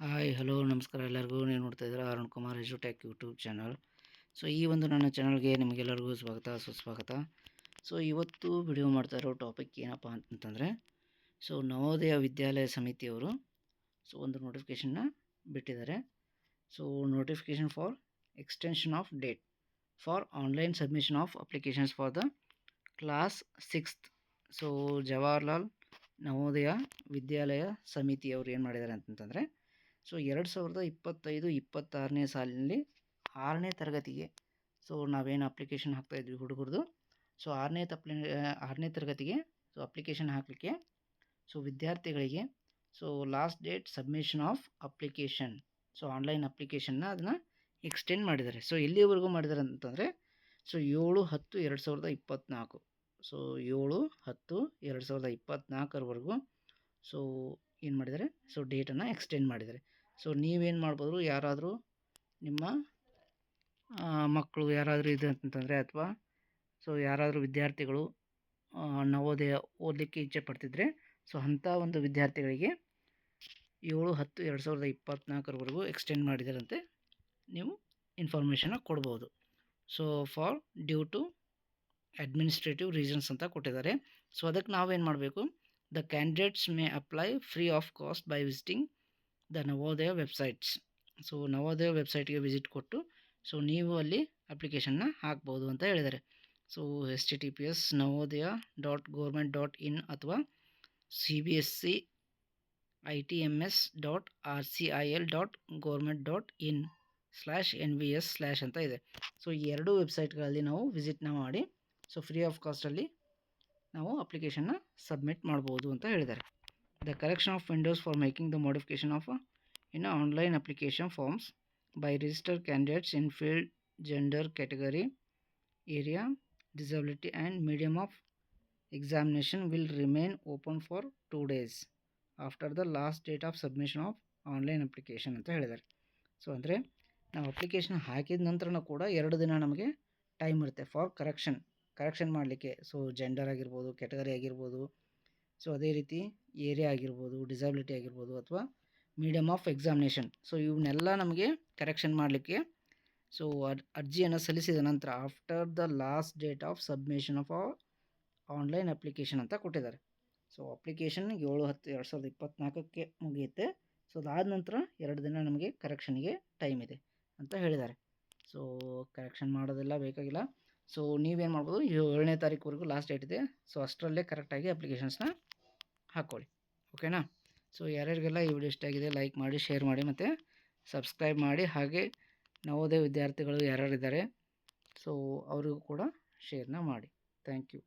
Hi, hello, ನಮಸ್ಕಾರ ಎಲ್ಲರಿಗೂ. ನೀವು ನೋಡ್ತಾ ಇದ್ದೀರಾ ಅರುಣ್ ಕುಮಾರ್ ಎಜುಟೆಕ್ ಯೂಟ್ಯೂಬ್ ಚಾನಲ್ ಸೊ ಈ ಒಂದು ನನ್ನ ಚಾನಲ್ಗೆ ನಿಮಗೆಲ್ಲರಿಗೂ ಸ್ವಾಗತ, ಸುಸ್ವಾಗತ. ಸೊ ಇವತ್ತು ವಿಡಿಯೋ ಮಾಡ್ತಾ ಇರೋ ಟಾಪಿಕ್ ಏನಪ್ಪ ಅಂತಂದರೆ ಸೊ ನವೋದಯ ವಿದ್ಯಾಲಯ ಸಮಿತಿಯವರು ಸೊ ಒಂದು ನೋಟಿಫಿಕೇಷನ್ನ ಬಿಟ್ಟಿದ್ದಾರೆ. So notification for extension of date for online submission of applications for the class sixth so Jawaharlal Navodaya Vidyalaya ಸಮಿತಿಯವರು ಏನು ಮಾಡಿದ್ದಾರೆ ಅಂತಂತಂದರೆ ಸೊ, ಎರಡು ಸಾವಿರದ ಇಪ್ಪತ್ತೈದು, ಇಪ್ಪತ್ತಾರನೇ ಸಾಲಿನಲ್ಲಿ ಆರನೇ ತರಗತಿಗೆ ಸೊ, ನಾವೇನು ಅಪ್ಲಿಕೇಶನ್ ಹಾಕ್ತಾಯಿದ್ವಿ ಹುಡುಗರದು. ಸೊ, ಆರನೇ ತಪ್ಲಿ, ಆರನೇ ತರಗತಿಗೆ ಸೊ ಅಪ್ಲಿಕೇಶನ್ ಹಾಕಲಿಕ್ಕೆ ಸೊ, ವಿದ್ಯಾರ್ಥಿಗಳಿಗೆ so last date submission of application so online ಅಪ್ಲಿಕೇಶನ್ನ ಅದನ್ನು ಎಕ್ಸ್ಟೆಂಡ್ ಮಾಡಿದ್ದಾರೆ. ಸೊ, ಎಲ್ಲಿವರೆಗೂ ಮಾಡಿದ್ದಾರೆ ಅಂತಂದರೆ ಸೊ, ಏಳು ಹತ್ತು, ಎರಡು ಸಾವಿರದ ಇಪ್ಪತ್ತ್ನಾಲ್ಕು ಸೊ, ಏಳು ಹತ್ತು, ಎರಡು ಸಾವಿರದ ಇಪ್ಪತ್ತ್ನಾಲ್ಕರವರೆಗೂ ಸೊ ಏನು ಮಾಡಿದ್ದಾರೆ ಸೊ ಡೇಟನ್ನು ಎಕ್ಸ್ಟೆಂಡ್ ಮಾಡಿದ್ದಾರೆ ಸೊ ನೀವೇನು ಮಾಡ್ಬೋದು ಯಾರಾದರೂ ನಿಮ್ಮ ಮಕ್ಕಳು ಯಾರಾದರೂ ಇದೆ ಅಂತಂದರೆ ಅಥವಾ ಸೊ ಯಾರಾದರೂ ವಿದ್ಯಾರ್ಥಿಗಳು ನವೋದಯ ಓದಲಿಕ್ಕೆ ಇಚ್ಛೆ ಪಡ್ತಿದ್ರೆ ಸೊ ಅಂಥ ಒಂದು ವಿದ್ಯಾರ್ಥಿಗಳಿಗೆ ಏಳು, ಹತ್ತು, ಎರಡು ಸಾವಿರದ ಇಪ್ಪತ್ತ್ನಾಲ್ಕರವರೆಗೂ ಎಕ್ಸ್ಟೆಂಡ್ ಮಾಡಿದಾರಂತೆ ನೀವು ಇನ್ಫಾರ್ಮೇಷನ್ನ ಕೊಡ್ಬೋದು. So for due to administrative reasons ಅಂತ ಕೊಟ್ಟಿದ್ದಾರೆ. ಸೊ ಅದಕ್ಕೆ ನಾವೇನು ಮಾಡಬೇಕು? The candidates may apply free of cost by visiting the Navodaya websites so Navodaya ವೆಬ್ಸೈಟ್ಗೆ ವಿಸಿಟ್ ಕೊಟ್ಟು ಸೊ ನೀವು ಅಲ್ಲಿ ಅಪ್ಲಿಕೇಶನ್ನ ಹಾಕ್ಬೋದು ಅಂತ ಹೇಳಿದ್ದಾರೆ. So S T T P S Navodaya dot government dot in ಅಥವಾ C B S C I T M S dot R C I L dot government dot in slash N V S slash ಅಂತ ಇದೆ. So ಈ ಎರಡೂ ವೆಬ್ಸೈಟ್ಗಳಲ್ಲಿ ನಾವು ವಿಸಿಟ್ನ ಮಾಡಿ so free of ಕಾಸ್ಟಲ್ಲಿ ನಾವು ಅಪ್ಲಿಕೇಶನ್ನ submit ಮಾಡ್ಬೋದು ಅಂತ ಹೇಳಿದ್ದಾರೆ. The correction of windows for making the modification of in online application forms by register candidates in field gender category area disability and medium of examination will remain open for two days after the last date of submission of online application ಅಂತ ಹೇಳಿದ್ದಾರೆ. So ಅಂದರೆ ನಾವು application ಹಾಕಿದ ನಂತರನೂ ಕೂಡ ಎರಡು ದಿನ ನಮಗೆ time ಇರುತ್ತೆ ಫಾರ್ ಕರೆಕ್ಷನ್ ಕರೆಕ್ಷನ್ ಮಾಡಲಿಕ್ಕೆ. ಸೊ ಜೆಂಡರ್ ಆಗಿರ್ಬೋದು ಕ್ಯಾಟಗರಿ ಆಗಿರ್ಬೋದು ಸೊ ಅದೇ ರೀತಿ ಏರಿಯಾ ಆಗಿರ್ಬೋದು ಡಿಸಬಿಲಿಟಿ ಆಗಿರ್ಬೋದು ಅಥವಾ ಮೀಡಿಯಮ್ ಆಫ್ ಎಕ್ಸಾಮಿನೇಷನ್ ಸೊ ಇವನ್ನೆಲ್ಲ ನಮಗೆ ಕರೆಕ್ಷನ್ ಮಾಡಲಿಕ್ಕೆ ಸೊ ಅರ್ಜಿಯನ್ನು ಸಲ್ಲಿಸಿದ ನಂತರ after the last date of submission of online application ಅಂತ ಕೊಟ್ಟಿದ್ದಾರೆ. ಸೊ ಅಪ್ಲಿಕೇಶನ್ ಏಳು ಹತ್ತು, ಎರಡು ಸಾವಿರದ ಇಪ್ಪತ್ತ್ನಾಲ್ಕಕ್ಕೆ ಮುಗಿಯುತ್ತೆ. ಸೊ ಅದಾದ ನಂತರ ಎರಡು ದಿನ ನಮಗೆ ಕರೆಕ್ಷನ್ಗೆ ಟೈಮ್ ಇದೆ ಅಂತ ಹೇಳಿದ್ದಾರೆ. ಸೊ ಕರೆಕ್ಷನ್ ಮಾಡೋದೆಲ್ಲ ಬೇಕಾಗಿಲ್ಲ. ಸೊ ನೀವೇನು ಮಾಡ್ಬೋದು? ಏಳನೇ ತಾರೀಕುವರೆಗೂ ಲಾಸ್ಟ್ ಡೇಟ್ ಇದೆ. ಸೊ ಅಷ್ಟರಲ್ಲೇ ಕರೆಕ್ಟಾಗಿ ಅಪ್ಲಿಕೇಶನ್ಸ್ನ ಹಾಕ್ಕೊಳ್ಳಿ ಓಕೆನಾ ಸೊ ಯಾರ್ಯಾರಿಗೆಲ್ಲ ಈ ವಿಡಿಯೋ ಇಷ್ಟ ಆಗಿದೆ ಲೈಕ್ ಮಾಡಿ ಶೇರ್ ಮಾಡಿ ಮತ್ತು ಸಬ್ಸ್ಕ್ರೈಬ್ ಮಾಡಿ. ಹಾಗೆ ನವೋದಯ ವಿದ್ಯಾರ್ಥಿಗಳು ಯಾರ್ಯಾರಿದ್ದಾರೆ ಸೊ ಅವರಿಗೂ ಕೂಡ ಶೇರ್ನ ಮಾಡಿ. Thank you